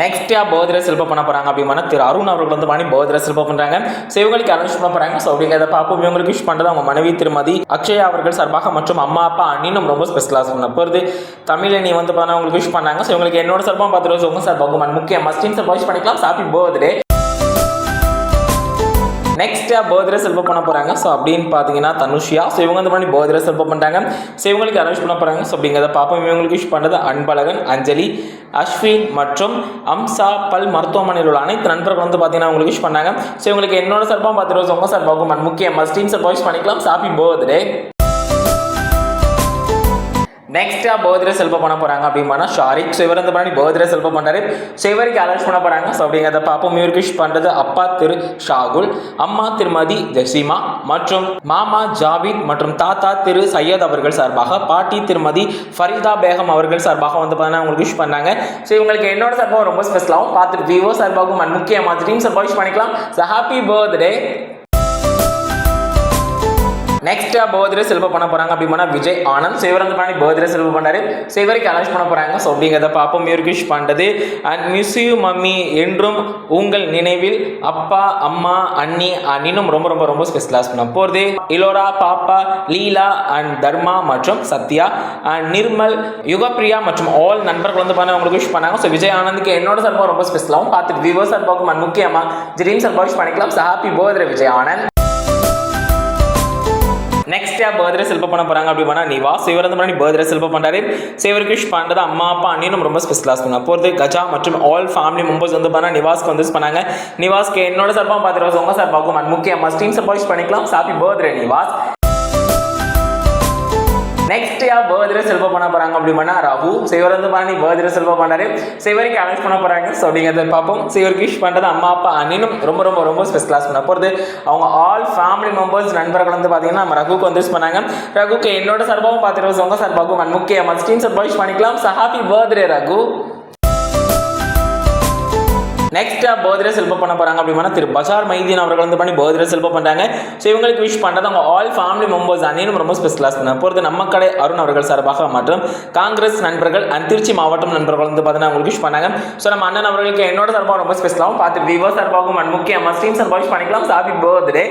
நெக்ஸ்ட்டாக போதிர சில்பம் பண்ண போகிறாங்க அப்படின்னா திரு அருண் அவர்கள் வந்து மணி போதிர சில்பம் பண்ணுறாங்க ஸோ இவங்களுக்கு அரேஞ்ச் பண்ண போகிறாங்க ஸோ அப்படிங்கிறத பார்ப்போம். இவங்களுக்கு விஷ் பண்ணுறது அவங்க மனைவி திருமதி அக்ஷயா அவர்கள் சார்பாக மற்றும் அம்மா அப்பா அண்ணினும் ரொம்ப ஸ்பெஷலாக பண்ண போகிறது தமிழனி வந்து பார்த்தா அவங்களுக்கு விஷ் பண்ணாங்க. ஸோ இவங்களுக்கு என்னோட சார்பாக பார்த்துருவோம் ரோஸ் உங்க சார்பாக முக்கிய மஸ்டின் சார் விஷ் பண்ணிக்கலாம். ஹாப்பி பர்த்டே நெக்ஸ்ட்டாக பர்த்டே செல்வம் பண்ண போகிறாங்க ஸோ அப்படின்னு பார்த்தீங்கன்னா தனுஷியா. ஸோ இவங்க வந்து பண்ணி பர்த்டே செல்வம் பண்ணிட்டாங்க. ஸோ இவங்களுக்கு அரேஞ்ச் பண்ண போகிறாங்க ஸோ அப்படிங்கிறத பார்ப்போம். இவங்களுக்கு விஷ் பண்ணுறது அன்பழகன் அஞ்சலி அஸ்வின் மற்றும் அம்சா பல் மருத்துவமனையில் உள்ள அனைத்து நண்பர்கள் வந்து பார்த்தீங்கன்னா உங்களுக்கு விஷ் பண்ணாங்க. ஸோ இவங்களுக்கு என்னோட சார்பாக பார்த்துட்டு உங்கள் சார்பாகவும் முக்கிய மஸ்டீன் சார் விஷ் பண்ணிக்கலாம். ஹாப்பி பர்த்டே நெக்ஸ்ட்டாக பர்த்டே செல்ப பண்ண போகிறாங்க அப்படின்னா ஷாரிக் ஸோ இவர் வந்து பண்ணி பர்த்டே செல்ப பண்ணுறாரு ஸோ இவருக்கு அலர்ட் பண்ண போகிறாங்க ஸோ அப்படிங்கிறத பார்ப்போம். இவருக்கு விஷ் பண்ணுறது அப்பா திரு ஷாகுல் அம்மா திருமதி ஜெசிமா மற்றும் மாமா ஜாவித் மற்றும் தாத்தா திரு சையத் அவர்கள் சார்பாக பாட்டி திருமதி ஃபரிதா பேகம் அவர்கள் சார்பாக வந்து பார்த்தீங்கன்னா உங்களுக்கு விஷ் பண்ணாங்க. ஸோ இவங்களுக்கு என்னோட சார்பாக ரொம்ப ஸ்பெஷலாகவும் பார்த்துட்டு விவோ சார்பாகவும் அண்ட் முக்கியமாக டீம் சார்பாக விஷ் பண்ணிக்கலாம். So happy birthday next birthday செல்வ பண்ண போறாங்க அப்படின்னா விஜய் ஆனந்த் சிவரந்த பண்ணி பர்த்டே செலவு பண்ணாரு சிவருக்கு அனௌன்ஸ் பண்ண போறாங்க. ஸோ அப்படிங்கிறத பார்ப்போம். மியூர்கிஷ் பண்றது. அண்ட் மிஸ் யூ மம்மி என்றும் உங்கள் நினைவில் அப்பா அம்மா அண்ணி அண்ணினும் ரொம்ப ரொம்ப ரொம்ப ஸ்பெஷலாக பண்ண போகிறது இலோரா பாப்பா லீலா அண்ட் தர்மா மற்றும் சத்யா அண்ட் நிர்மல் யுகப்பிரியா மற்றும் ஆல் நண்பர்கள் வந்து பண்ண உங்களுக்கு விஷ் பண்ணாங்க. ஸோ விஜய் ஆனந்துக்கு என்னோட சார்பாக ரொம்ப ஸ்பெஷலாகவும் பார்த்துட்டு விவோ சார்பாகவும் முக்கியமாக ஜெரீம் சார்பாக விஷ் பண்ணிக்கலாம். So happy birthday Vijay Anand. Next யார் பர்த்டே செல்ப பண்ண போறாங்க அப்படின்னா நிவாஸ் இவர் வந்து பண்ணி பர்த்டே செல்ப பண்றாரு. சிவருக்கு விஷ் பண்றது அம்மா அப்பா அண்ணியும் ரொம்ப ஸ்பெஷலாக பண்ண போகிறது கஜா மற்றும் ஆல் ஃபேமிலி மெம்பர்ஸ் வந்து பண்ணா நிவாஸ்க்கு வந்து பண்ணாங்க. நிவாஸ்க்கு என்னோட சார்பாக பார்த்துட்டு உங்க சார்பாகும் முக்கியமாக ஸ்டீம் சார்பாக பண்ணிக்கலாம். Happy birthday Nivas. நெக்ஸ்ட் யார் பர்த்டே செல்வ பண்ண போகிறாங்க அப்படின்னா ரகு. சிவர் வந்து பண்ணி பர்த்டே செல்வ பண்ணாரு சிவருக்கு அனௌன்ஸ் பண்ண போகிறாங்க ஸோ அப்படிங்கிறத பார்ப்போம். சிவருக்கு விஷ் பண்ணுறது அம்மா அப்பா அண்ணினும் ரொம்ப ரொம்ப ரொம்ப ஸ்பெஷலாக பண்ண போகிறது அவங்க ஆல் ஃபேமிலி மெம்பர்ஸ் நண்பர்கள் வந்து பார்த்தீங்கன்னா நம்ம ரகுக்கு வந்து யூஸ் பண்ணாங்க. ரகுக்கு என்னோட சார்பாகவும் பார்த்துட்டு உங்க சார்பாகவும் முக்கியமாக ஸ்டீம் சார்பாக விஷ் பண்ணிக்கலாம். So happy birthday Raghu. Next birthday செல்ப பண்ண போறாங்க அப்படின்னா திரு பஷார் மைதீன் அவர்கள் வந்து பண்ணி பர்த்டே செல்ப பண்றாங்க. ஸோ இவங்களுக்கு விஷ் பண்ணுறது அவங்க ஆல் ஃபேமிலி மெம்பர்ஸ் அனைவரும் ரொம்ப ஸ்பெஷலாக பண்ண போகிறது நம்ம கடை அருண் அவர்கள் சார்பாக மற்றும் காங்கிரஸ் நண்பர்கள் அண்ட் திருச்சி மாவட்டம் நண்பர்கள் வந்து பார்த்தீங்கன்னா உங்களுக்கு விஷ் பண்ணாங்க. ஸோ நம்ம அண்ணன் அவர்களுக்கு என்னோட சார்பாக ரொம்ப ஸ்பெஷலாகவும் பார்த்து விவோ சார்பாகவும் அண்ட் முக்கியமாக ஸ்டீம் சார்பாக விஷ் பண்ணிக்கலாம். ஹாப்பி பர்த்டே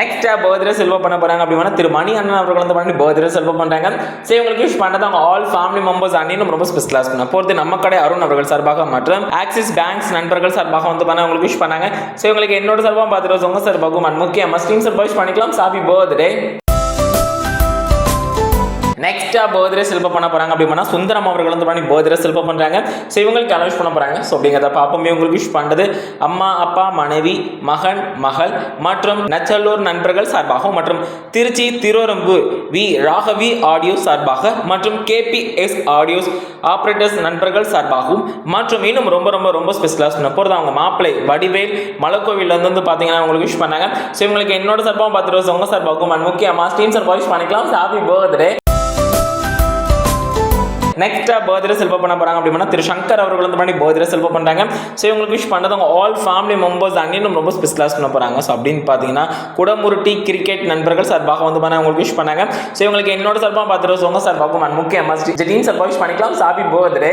நெக்ஸ்ட் பர்த்டே செல்வ பண்ண போறாங்க அப்படின்னா திரு மணி அண்ணன் அவர்கள் வந்து பண்ணி பர்த்டே செல்வ பண்றாங்க. சரி உங்களுக்கு விஷ் பண்ணது அவங்க ஆல் ஃபேமிலி மெம்பர்ஸ் அண்ணினும் ரொம்ப ஸ்பெஷலாக பண்ண போகிறது நம்ம கடை அருண் அவர்கள் சார்பாக மற்றும் ஆக்சிஸ் பேங்க்ஸ் நண்பர்கள் சார்பாக வந்து பண்ண உங்களுக்கு விஷ் பண்ணாங்க. சரி உங்களுக்கு என்னோட சார்பாக பார்த்துட்டு உங்க சார்பாகவும் and முக்கியமாக ஸ்டீம் சார் விஷ் பண்ணிக்கலாம் சாப்பி பர்த்டே நெக்ஸ்டா பர்த்டே செல்ப பண்ண போறாங்க அப்படின்னா சுந்தரம் அவர்கள் வந்து பண்ணி பர்த்டே செல்ப பண்றாங்க. ஸோ இவங்களுக்கு அனௌன்ஸ் பண்ண போறாங்க. ஸோ அப்படிங்கிறத பார்ப்போம். இவங்களுக்கு விஷ் பண்ணுறது அம்மா அப்பா மனைவி மகன் மகள் மற்றும் நச்சல்லூர் நண்பர்கள் சார்பாகவும் மற்றும் திருச்சி திருவரம்பு வி ராகவி ஆடியோ சார்பாக மற்றும் கேபிஎஸ் ஆடியோஸ் ஆப்ரேட்டர்ஸ் நண்பர்கள் சார்பாகவும் மற்றும் இன்னும் ரொம்ப ரொம்ப ரொம்ப ஸ்பெஷலாக சொன்ன போகிறது அவங்க மாப்பிள்ளை வடிவேல் மலக்கோவில் வந்து பார்த்தீங்கன்னா உங்களுக்கு விஷ் பண்ணாங்க. ஸோ இவங்களுக்கு என்னோட சார்பாகவும் பார்த்துட்டு உங்க சார்பாகவும் அண்ட் முக்கியமாக ஸ்டீம் சார்பாக விஷ் பண்ணிக்கலாம். ஹாப்பி பர்த்டே நெக்ஸ்ட்டாக பர்த்டே செல்வ பண்ண போறாங்க அப்படின்னா திரு சங்கர் அவர்கள் வந்து பண்ணி பர்த்டே செல்வ பண்றாங்க. ஸோ இவங்களுக்கு விஷ் பண்ணுறது அவங்க ஆல் ஃபேமிலி மெம்பர்ஸ் அண்ணினும் ரொம்ப ஸ்பெஷலாக பண்ண போறாங்க. ஸோ அப்படின்னு பார்த்தீங்கன்னா குடமுருட்டி கிரிக்கெட் நண்பர்கள் சார்பாக வந்து பண்ண அவங்களுக்கு விஷ் பண்ணாங்க. ஸோ இவங்களுக்கு என்னோட சார்பாக பார்த்துட்டு உங்க சார்பாகவும் முக்கியமாக ஜெட்டின் சார்பாக விஷ் பண்ணிக்கலாம். சாப்பி பர்த்டே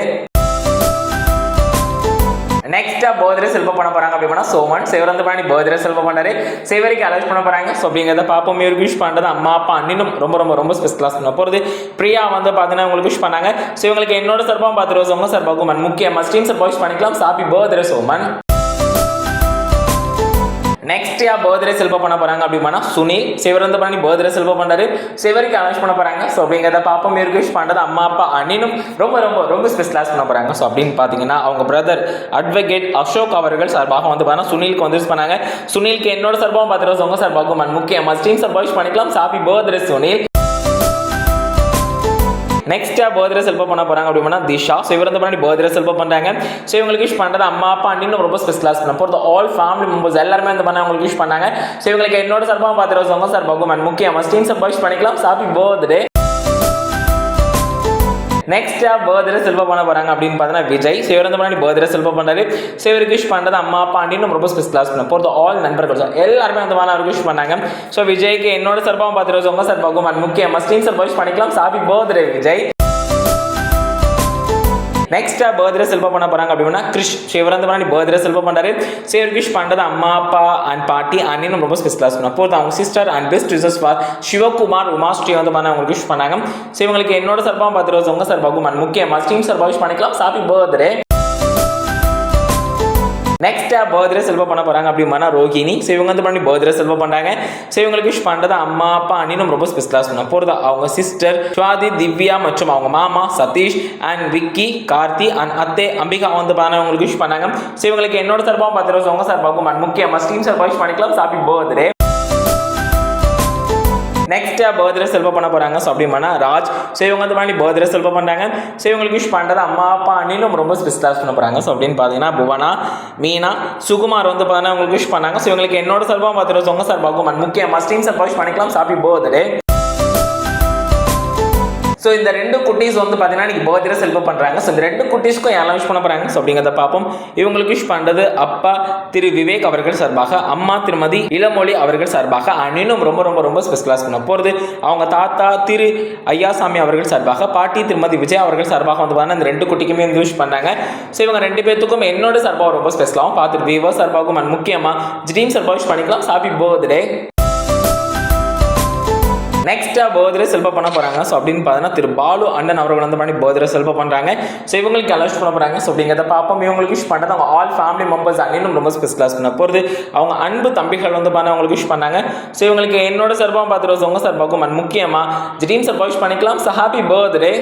நெக்ஸ்டா பர்த்டே செல்ப பண்ண போறாங்க அப்படின்னா சோமன் சிவரந்து பண்ணி பர்த்டே செல்ப பண்ணாரு சிவருக்கு அலர்ஜ் பண்ண போறாங்க. ஸோ அப்படிங்கிறத பாப்போம் இவருக்கு விஷ் பண்ணுறது அம்மா அப்பா அண்ணினும் ரொம்ப ரொம்ப ரொம்ப ஸ்பெஷலாக பண்ண போறது. பிரியா வந்து பார்த்தீங்கன்னா உங்களுக்கு விஷ் பண்ணாங்க. ஸோ இவங்களுக்கு என்னோட சார்பாக பார்த்து ரோஸ் சார்பாகும் and முக்கியமாக ஸ்டீம் சார்பாக விஷ் பண்ணிக்கலாம். Happy birthday Soman. நெக்ஸ்ட் யா பர்த்டே செல்ப பண்ண போறாங்க அப்படின்னா சுனில். சிவரந்த பண்ணி பர்த்டே செல்ப பண்றாரு. சிவருக்கு அனௌன்ஸ் பண்ண போறாங்க. ஸோ அப்படிங்கிறத பாப்பா இவருக்கு பண்ணுறது பண்றது அம்மா அப்பா அண்ணினும் ரொம்ப ரொம்ப ரொம்ப ஸ்பெஷலாக பண்ண போறாங்க. ஸோ அப்படின்னு பார்த்தீங்கன்னா அவங்க பிரதர் அட்வொகேட் அசோக் அவர்கள் சார்பாக வந்து பார்த்தீங்கன்னா சுனிலுக்கு வந்து பண்ணாங்க. சுனிலுக்கு என்னோட சார்பாகவும் பார்த்துட்டு உங்க சார்பாகவும் and முக்கியமாக ஸ்டீம் சார்பாக விஷ் பண்ணிக்கலாம் சாப்பி பர்த்டே சுனில். நெக்ஸ்ட்டாக பர்த்டே செல்ப பண்ண போகிறாங்க அப்படின்னா திஷா. ஸோ இவர் வந்து பண்ணி பர்த்டே செல்ப பண்ணுறாங்க ஸோ இவங்களுக்கு விஷ் பண்ணுறது அம்மா அப்பா அண்ணின்னு ரொம்ப ஸ்பெஷலாக பண்ண போகிறது ஆல் ஃபேமிலி மெம்பர்ஸ் எல்லாருமே வந்து பண்ண அவங்களுக்கு விஷ் பண்ணாங்க. ஸோ இவங்களுக்கு என்னோட சார்பாக பார்த்துட்டு உங்க சார்பாகும் and முக்கியமாக ஸ்டீன் சார்பாக விஷ் பண்ணிக்கலாம். ஹாப்பி பர்த்டே நெக்ஸ்டா பர்த்டே செல்வ பண்ண போறாங்க அப்படின்னு பார்த்தீங்கன்னா விஜய். ஸோ இவர் வந்து பர்த்டே செல்வ பண்ணாரு ஸோ இவருக்கு விஷ் பண்ணுறது அம்மா அப்பா அப்படின்னு ரொம்ப ஸ்பெஷல் கிளாஸ் பண்ண போகிறது ஆல் நண்பர்கள் எல்லாருமே அந்த மாதிரி அவருக்கு விஷ் பண்ணாங்க. ஸோ விஜய்க்கு என்னோட சர்பாவும் பார்த்து ரோஸ் உங்க சார்பாகவும் முக்கியமாக ஸ்டீம் சர்பா விஷ் பண்ணிக்கலாம். Happy birthday Vijay. Next birthday செல்வ பண்ண போறாங்க அப்படின்னா கிருஷ் ஸோ வந்து பண்ணி பர்த்டே செல்வ பண்றாரு. ஸோ இவருக்கு விஷ் பண்றது அம்மா அப்பா அண்ட் பாட்டி அண்ணன் ரொம்ப ஸ்பெஷல் சொன்னோம் அப்போது போது அவங்க சிஸ்டர் அண்ட் பெஸ்ட் ரிசர்ஸ் ஃபார் சிவகுமார் உமாஸ்ரீ வந்து பண்ண அவங்களுக்கு விஷ் பண்ணாங்க. ஸோ இவங்களுக்கு என்னோட சார்பாக பத்து ரோஸ் உங்க சார்பாகவும் and முக்கியமாக ஸ்ட்ரீம் சார்பாக விஷ் பண்ணிக்கலாம். ஹாப்பி பர்த்டே நெக்ஸ்ட் பர்த்டே செல்வ பண்ண போறாங்க அப்படிமானா ரோஹிணி. ஸோ இவங்க வந்து பண்ணி பர்த்டே செல்வ பண்றாங்க. ஸோ இவங்களுக்கு விஷ் பண்றது அம்மா அப்பா அண்ணினும் ரொம்ப ஸ்பெஷலாக சொன்ன போகிறது அவங்க சிஸ்டர் சுவாதி திவ்யா மற்றும் அவங்க மாமா சதீஷ் அண்ட் விக்கி கார்த்தி அண்ட் அத்தே அம்பிகா வந்து பண்ண அவங்களுக்கு விஷ் பண்ணாங்க. ஸோ இவங்களுக்கு என்னோட சார்பாக பத்து ரோஸ் அவங்க சார்பாகவும் and முக்கியமாக ஸ்டீம் சார்பாக விஷ் பண்ணிக்கலாம். ஹாப்பி பர்த்டே நெக்ஸ்ட் பர்த்டே செல்வ பண்ண போறாங்க. ஸோ அப்படின்னா ராஜ் ஸோ இவங்க வந்து பண்ணி பர்த்டே செல்வ பண்றாங்க. ஸோ இவங்களுக்கு விஷ் பண்றது அம்மா அப்பா அண்ணிலும் ரொம்ப ஸ்பெஷலாக பண்ண போறாங்க. ஸோ அப்படின்னு பார்த்தீங்கன்னா புவனா மீனா சுகுமார் வந்து பார்த்தீங்கன்னா உங்களுக்கு விஷ் பண்ணாங்க. ஸோ இவங்களுக்கு என்னோட சார்பாக பார்த்துட்டு உங்க சார்பாகும் and முக்கியமாக ஸ்டீம் சார்பாக விஷ் பண்ணிக்கலாம் ஹாப்பி பர்த்டே ஸோ இந்த ரெண்டு குட்டீஸ் வந்து பார்த்தீங்கன்னா இன்னைக்கு பர்த்டே செலிப்ரேட் பண்ணுறாங்க ஸோ இந்த ரெண்டு குட்டீஸ்க்கும் யாரெல்லாம் விஷ் பண்ண போகிறாங்க ஸோ அப்படிங்கிறத பார்ப்போம். இவங்களுக்கு விஷ் பண்ணுறது அப்பா திரு விவேக் அவர்கள் சார்பாக அம்மா திருமதி இளமொழி அவர்கள் சார்பாக அண்ணினும் ரொம்ப ரொம்ப ரொம்ப ஸ்பெஷலாக பண்ண போகிறது அவங்க தாத்தா திரு ஐயாசாமி அவர்கள் சார்பாக பாட்டி திருமதி விஜய் அவர்கள் சார்பாக வந்து பார்த்தீங்கன்னா இந்த ரெண்டு குட்டிக்குமே வந்து விஷ் பண்ணாங்க. ஸோ இவங்க ரெண்டு பேர்த்துக்கும் என்னோட சார்பாக ரொம்ப ஸ்பெஷலாகவும் பார்த்துட்டு விவோ சார்பாகவும் முக்கியமாக ஜிடீம் சார்பாக விஷ் பண்ணிக்கலாம். ஹாப்பி பர்த்டே நெக்ஸ்ட்டாக பர்த்டே செல்ப பண்ண போகிறாங்க ஸோ அப்படின்னு பார்த்தீங்கன்னா திரு பாலு அண்ணன் அவர்கள் வந்து பண்ணி பர்த்டே செல்ப பண்ணுறாங்க ஸோ இவங்களுக்கு அலோஸ் பண்ண போகிறாங்க ஸோ அப்படிங்கிறத பார்ப்போம். இவங்களுக்கு விஷ் பண்ணுறது அவங்க ஆல் ஃபேமிலி மெம்பர்ஸ் அண்ணனும் ரொம்ப ஸ்பெஷலாக பண்ண போகிறது அவங்க அன்பு தம்பிகள் வந்து பண்ண அவங்களுக்கு விஷ் பண்ணாங்க. ஸோ இவங்களுக்கு என்னோட சார்பாகவும் பார்த்துருவோம் உங்கள் சார்பாகவும் அண்ட் முக்கியமாக ஜிடீன் சார்பாக விஷ் பண்ணிக்கலாம். So happy birthday